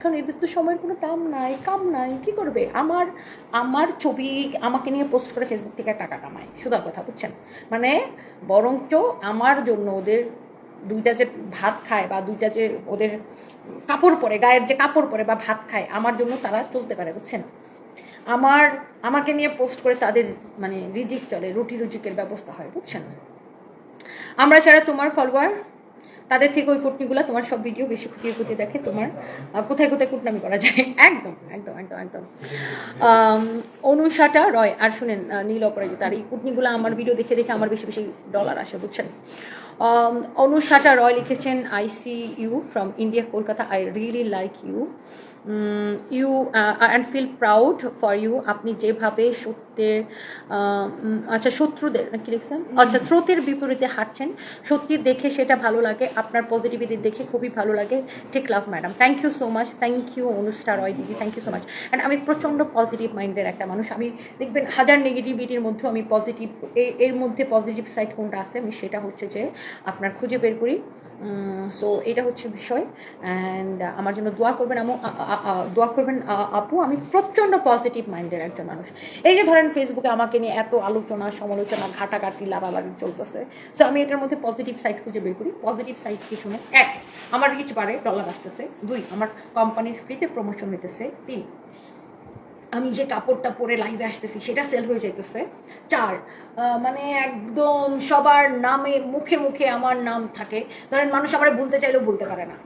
কারণ এদের তো সময়ের কোনো দাম নাই, কাম নাই, কি করবে? আমার আমার ছবি আমাকে নিয়ে পোস্ট করে ফেসবুক থেকে টাকা কামায় সুদার কথা, বুঝছেন? মানে বরঞ্চ আমার জন্য ওদের দুইটা যে ভাত খায় বা দুইটা যে ওদের কাপড় পরে, গায়ের যে কাপড় পরে বা ভাত খায়, আমার জন্য তারা চলতে পারে, বুঝছেন? আমার, আমাকে নিয়ে পোস্ট করে তাদের মানে রিজিক চলে রুটি রুজিকের ব্যবস্থা হয়, বুঝছেন? আমরা যারা তোমার ফলোয়ার তাদের থেকে ওই কুটনিগুলো তোমার সব ভিডিও বেশি খুঁটিয়ে খুঁটিয়ে দেখে তোমার কোথায় কোথায় কুটনামি করা যায়। একদম একদম একদম একদম। অনুষাটা রয়, আর শুনেন নীল অপরাজিত, আর এই কুটনিগুলো আমার ভিডিও দেখে দেখে আমার বেশি বেশি ডলার আসে, বুঝছেন? অনুষাটা রয় লিখেছেন I see you from India Kolkata I really like you you and feel proud for you আপনি যেভাবে সত্যের আচ্ছা শত্রুদের কি লিখছেন? আচ্ছা স্রোতের বিপরীতে হাঁটছেন। সত্যি দেখে সেটা ভালো লাগে আপনার পজিটিভিটি দেখে খুবই ভালো লাগে। ঠিক love madam thank you so much thank you Anushtha Roy দিদি. Thank you so much and আমি প্রচণ্ড পজিটিভ মাইন্ডের একটা মানুষ। আমি দেখবেন হাজার নেগেটিভিটির মধ্যেও আমি পজিটিভ এর মধ্যে পজিটিভ সাইড কোনটা আছে? আমি সেটা হচ্ছে যে আপনার খুঁজে বের করি। সো এটা হচ্ছে বিষয়। অ্যান্ড আমার জন্য দোয়া করবেন আমু দোয়া করবেন আপু। আমি প্রচণ্ড পজিটিভ মাইন্ডের একজন মানুষ। এই যে ধরেন ফেসবুকে আমাকে নিয়ে এত আলোচনা, সমালোচনা, ঘাটাঘাটি, লাভালাভি চলতেছে। সো আমি এটার মধ্যে পজিটিভ সাইড খুঁজে বের করি। পজিটিভ সাইড কিছু না এক, আমার রিচ বাড়ে ডলার আসতেছে। দুই, আমার কোম্পানির ফ্রিতে প্রমোশন হইতেছে। তিন আমি যে কাপড়টা পরে লাইভে আসতেছি, সেটা সেল হয়ে যাইতেছে। চার মানে একদম সবার নামে, মুখে মুখে আমার নাম থাকে। ধরেন মানুষ আমার বলতে চাইলেও বলতে পারে না।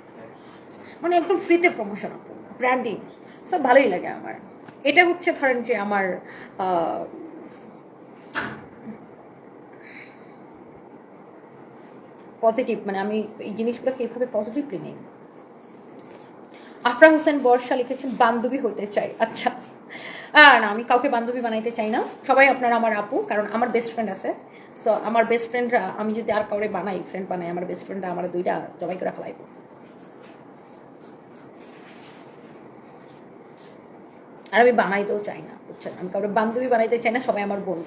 মানে একদম ফ্রিতে প্রমোশন ব্র্যান্ডিং সব ভালোই লাগে আমার। এটা হচ্ছে ধরেন যে আমার পজিটিভ মানে আমি এই জিনিসগুলোকে এইভাবে পজিটিভলি নেই। আফরা হোসেন বর্ষা লিখেছেন, বান্ধবী হতে চাই। আচ্ছা। না, আমি কাউকে বান্ধবী বানাইতে চাই না। সবাই আপনারা আমার আপু, কারণ আমার বেস্ট ফ্রেন্ড আছে। সো আমার বেস্ট ফ্রেন্ডরা আমি যদি আর কাউরে বানাই ফ্রেন্ড বানাই, আমার বেস্ট ফ্রেন্ডরা আমার দুইটা জবাই করে ফেলাইব। আর আমি বানাইতেও চাই না, বুঝছেন? আমি কাউরে বান্ধবী বানাইতে চাই না, সবাই আমার বোন।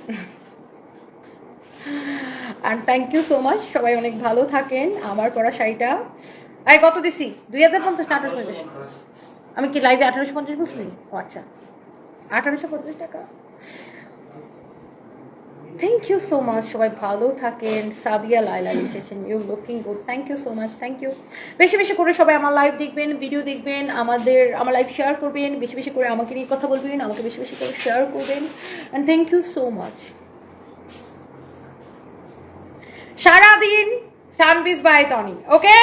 আর থ্যাংক ইউ সো মাচ সবাই অনেক ভালো থাকেন, আমার পরা শাড়িটা। এই, কত দিছি? দুই হাজার পঞ্চাশ পঞ্চাশ? আমি কি লাইভে আঠারোশো পঞ্চাশ বসছি? ও আচ্ছা। আঠারোশো পঞ্চাশ টাকা। থ্যাংক ইউ সো মাচ সবাই ভালো থাকেন। সাদিয়া লাইলা লিখেছেন you looking good thank you so much thank you বেশি বেশি করে সবাই আমার লাইভ দেখবেন ভিডিও দেখবেন, আমাদের, আমার লাইভ শেয়ার করবেন। বেশি বেশি করে আমাকে নিয়ে কথা বলবেন, আমাকে বেশি বেশি করে শেয়ার করবেন। And thank you so much সারাদিন সানবিজ বাই টনি ওকে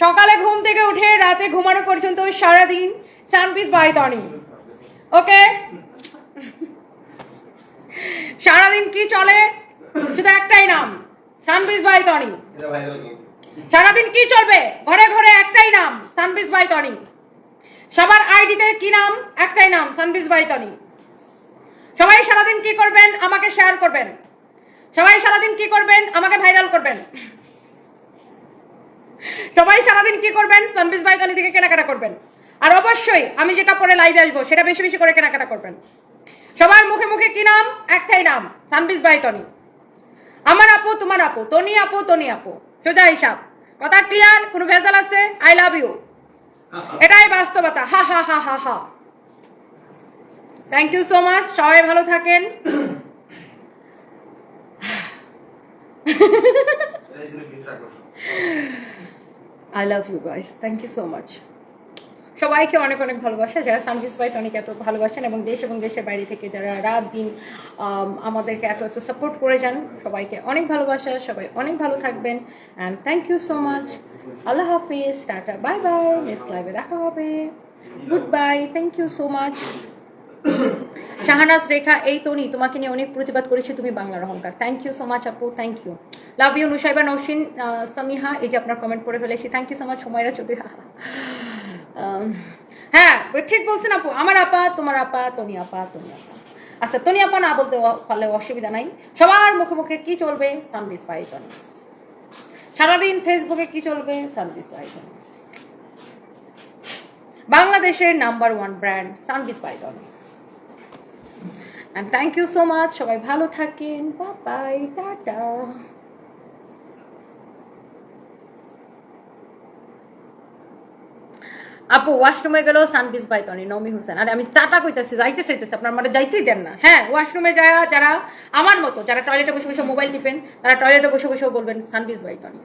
সকালে ঘুম থেকে উঠে রাতে ঘুমানো পর্যন্ত সারাদিন সানবিজ বাই টনি ওকে? সারাদিন কি চলে? শুধু একটাই নাম, সানবিজ বাই টনি। সারাদিন কি চলবে? ঘরে ঘরে একটাই নাম, সানবিজ বাই টনি। সবার আইডিতে কি নাম? একটাই নাম, সানবিজ বাই টনি। সবাই সারাদিন কি করবেন? আমাকে শেয়ার করবেন। সবাই সারাদিন কি করবেন? আমাকে ভাইরাল করবেন। সবাই সারাদিন কি করবেন? সানবিজ বাইদানি থেকে কেনাকাটা করবেন। আর অবশ্যই আমি যেটা পরে লাইভে আসব সেটা বেশি বেশি করে কেনাকাটা করবেন। সবার মুখে মুখে কি নাম? একটাই নাম সানবিজ বাইতনি আমার আপু তোমার আপু তনি আপু তনি আপু। সোজা হিসাব। কথা ক্লিয়ার কোনো ভেজাল আছে? আই লাভ ইউ এটাই বাস্তবতা। হা হা হা হা হা। থ্যাংক ইউ সো মাচ সবাই ভালো থাকেন। I love you guys thank you so much সবাইকে অনেক অনেক ভালোবাসা। যারা সানভিস বাইট অনেক এত ভালোবাসেন এবং দেশ এবং দেশের বাইরে থেকে যারা রাত দিন আমাদেরকে এত এত সাপোর্ট করে যান, সবাইকে অনেক ভালোবাসা। সবাই অনেক ভালো থাকবেন and thank you so much আল্লাহ হাফিজ। টাটা। বাই বাই নেক্সট লাইভে দেখা হবে। Goodbye thank you so much Shahanaz Rekha, এই তনি তোমাকে নিয়ে অনেক প্রতিবাদ করেছি, তুমি বাংলার অহংকার। থ্যাংক ইউ সো মাচ আপু thank you love you Nusaiba Nousin Samiha, এই যে আপনার কমেন্ট পড়ে ফেলেছি। থ্যাংক ইউ সো মাচ সময়রা চৌধুরী। হ্যাঁ ঠিক বলছেন আপু, আমার আপা, তোমার আপা, তনি আপা তুমি আপা। আচ্ছা তনি আপা না বলতে পারলে অসুবিধা নাই। সবার মুখে মুখে কি চলবে? সানবিজ পাইতন সারাদিন ফেসবুকে কি চলবে? সানবিজ পাইতন বাংলাদেশের number one brand Sunbiz Python and thank you so much সবাই ভালো থাকেন। বাই টাটা। আপু ওয়াশরুমে গেলেও সানবিজ পাইতনি, নমি হোসেন। আর আমি টাটা কইতেছি, যাইতে চাইতেছি, আপনার মানে যাইতেই দেন না। হ্যাঁ ওয়াশরুমে যারা যারা আমার মতো, যারা টয়লেটে বসে বসে মোবাইল টিপেন, তারা টয়লেটে বসে বসেও বলবেন সানবিজ বাইতনি